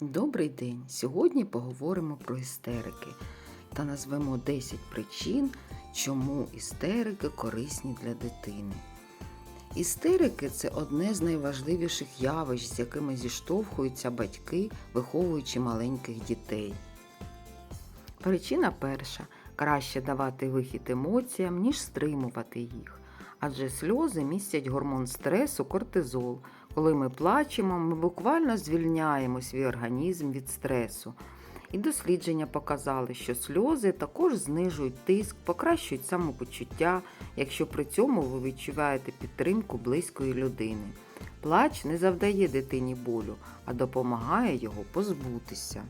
Добрий день! Сьогодні поговоримо про істерики та назвемо 10 причин, чому істерики корисні для дитини. Істерики це одне з найважливіших явищ, з якими зіштовхуються батьки, виховуючи маленьких дітей. Причина перша краще давати вихід емоціям, ніж стримувати їх. Адже сльози містять гормон стресу кортизол. Коли ми плачемо, ми буквально звільняємо свій організм від стресу. І дослідження показали, що сльози також знижують тиск, покращують самопочуття, якщо при цьому ви відчуваєте підтримку близької людини. Плач не завдає дитині болю, а допомагає його позбутися.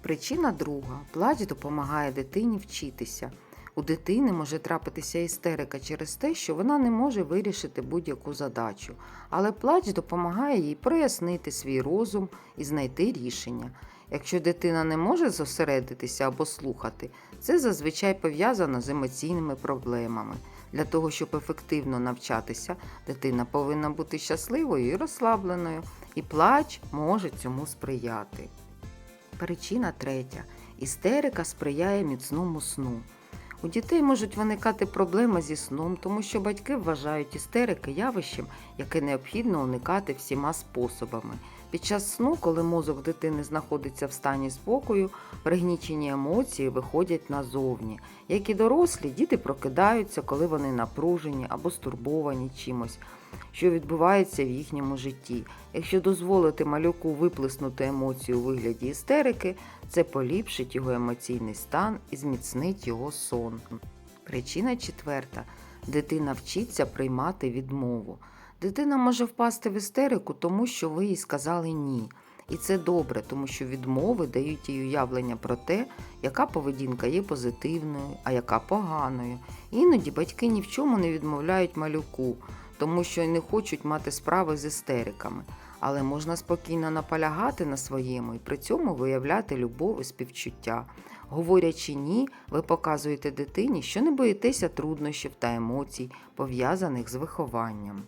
Причина друга. Плач допомагає дитині вчитися. У дитини може трапитися істерика через те, що вона не може вирішити будь-яку задачу, але плач допомагає їй прояснити свій розум і знайти рішення. Якщо дитина не може зосередитися або слухати, це зазвичай пов'язано з емоційними проблемами. Для того, щоб ефективно навчатися, дитина повинна бути щасливою і розслабленою, і плач може цьому сприяти. Причина третя. Істерика сприяє міцному сну. У дітей можуть виникати проблеми зі сном, тому що батьки вважають істерики явищем, яке необхідно уникати всіма способами. Під час сну, коли мозок дитини знаходиться в стані спокою, пригнічені емоції виходять назовні. Як і дорослі, діти прокидаються, коли вони напружені або стурбовані чимось, що відбувається в їхньому житті. Якщо дозволити малюку виплеснути емоцію у вигляді істерики, це поліпшить його емоційний стан і зміцнить його сон. Причина четверта. Дитина вчиться приймати відмову. Дитина може впасти в істерику, тому що ви їй сказали ні. І це добре, тому що відмови дають їй уявлення про те, яка поведінка є позитивною, а яка поганою. Іноді батьки ні в чому не відмовляють малюку, тому що й не хочуть мати справи з істериками. Але можна спокійно наполягати на своєму і при цьому виявляти любов і співчуття. Говорячи ні, ви показуєте дитині, що не боїтеся труднощів та емоцій, пов'язаних з вихованням.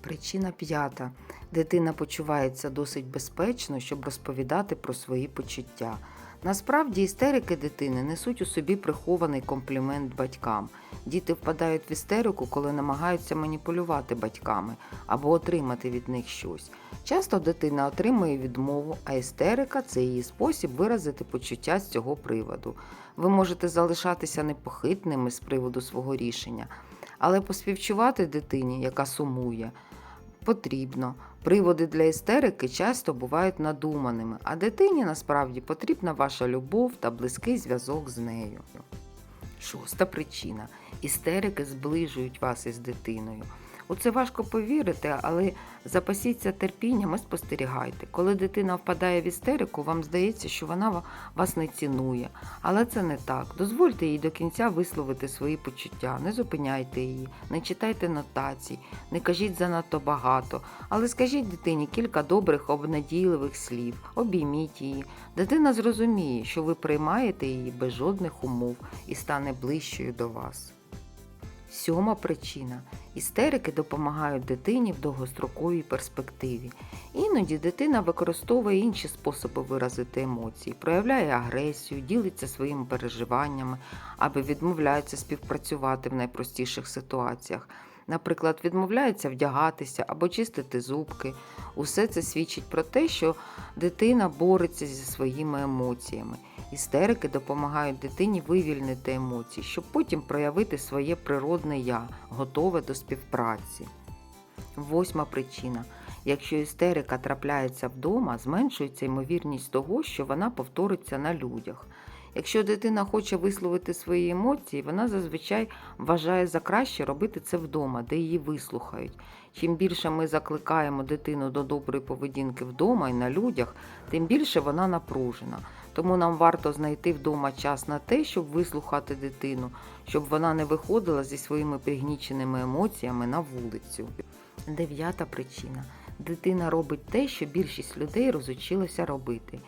Причина п'ята. Дитина почувається досить безпечно, щоб розповідати про свої почуття. Насправді істерики дитини несуть у собі прихований комплімент батькам. Діти впадають в істерику, коли намагаються маніпулювати батьками або отримати від них щось. Часто дитина отримує відмову, а істерика це її спосіб виразити почуття з цього приводу. Ви можете залишатися непохитними з приводу свого рішення, але поспівчувати дитині, яка сумує, потрібно. Приводи для істерики часто бувають надуманими, а дитині насправді потрібна ваша любов та близький зв'язок з нею. Шоста причина. Істерики зближують вас із дитиною. У це важко повірити, але запасіться терпінням і спостерігайте. Коли дитина впадає в істерику, вам здається, що вона вас не цінує. Але це не так. Дозвольте їй до кінця висловити свої почуття, не зупиняйте її, не читайте нотацій, не кажіть занадто багато, але скажіть дитині кілька добрих, обнадійливих слів, обійміть її. Дитина зрозуміє, що ви приймаєте її без жодних умов і стане ближчою до вас. Сьома причина. Істерики допомагають дитині в довгостроковій перспективі. Іноді дитина використовує інші способи виразити емоції, проявляє агресію, ділиться своїми переживаннями або відмовляється співпрацювати в найпростіших ситуаціях. Наприклад, відмовляється вдягатися або чистити зубки. Усе це свідчить про те, що дитина бореться зі своїми емоціями. Істерики допомагають дитині вивільнити емоції, щоб потім проявити своє природне я, готове до співпраці. Восьма причина. Якщо істерика трапляється вдома, зменшується ймовірність того, що вона повториться на людях. Якщо дитина хоче висловити свої емоції, вона зазвичай вважає за краще робити це вдома, де її вислухають. Чим більше ми закликаємо дитину до доброї поведінки вдома і на людях, тим більше вона напружена. Тому нам варто знайти вдома час на те, щоб вислухати дитину, щоб вона не виходила зі своїми пригніченими емоціями на вулицю. Дев'ята причина. Дитина робить те, що більшість людей розучилася робити.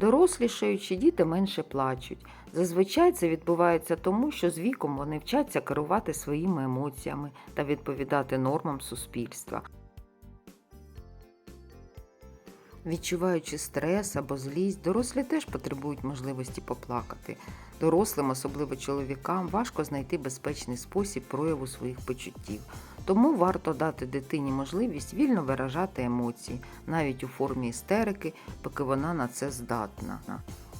Дорослішаючи, діти менше плачуть. Зазвичай це відбувається тому, що з віком вони вчаться керувати своїми емоціями та відповідати нормам суспільства. Відчуваючи стрес або злість, дорослі теж потребують можливості поплакати. Дорослим, особливо чоловікам, важко знайти безпечний спосіб прояву своїх почуттів. Тому варто дати дитині можливість вільно виражати емоції, навіть у формі істерики, поки вона на це здатна.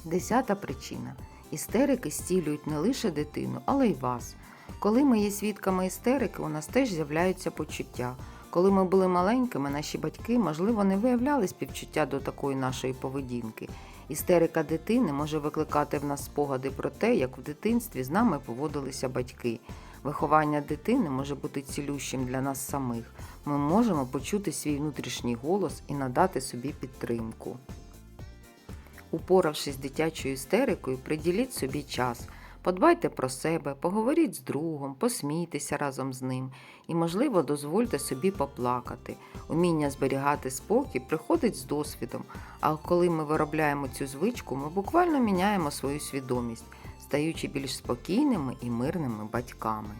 Десята причина. Істерики стілюють не лише дитину, але й вас. Коли ми є свідками істерики, у нас теж з'являються почуття. Коли ми були маленькими, наші батьки, можливо, не виявляли співчуття до такої нашої поведінки. Істерика дитини може викликати в нас спогади про те, як в дитинстві з нами поводилися батьки. Виховання дитини може бути цілющим для нас самих. Ми можемо почути свій внутрішній голос і надати собі підтримку. Упоравшись з дитячою істерикою, приділіть собі час. Подбайте про себе, поговоріть з другом, посмійтеся разом з ним і, можливо, дозвольте собі поплакати. Уміння зберігати спокій приходить з досвідом, а коли ми виробляємо цю звичку, ми буквально міняємо свою свідомість, стаючи більш спокійними і мирними батьками.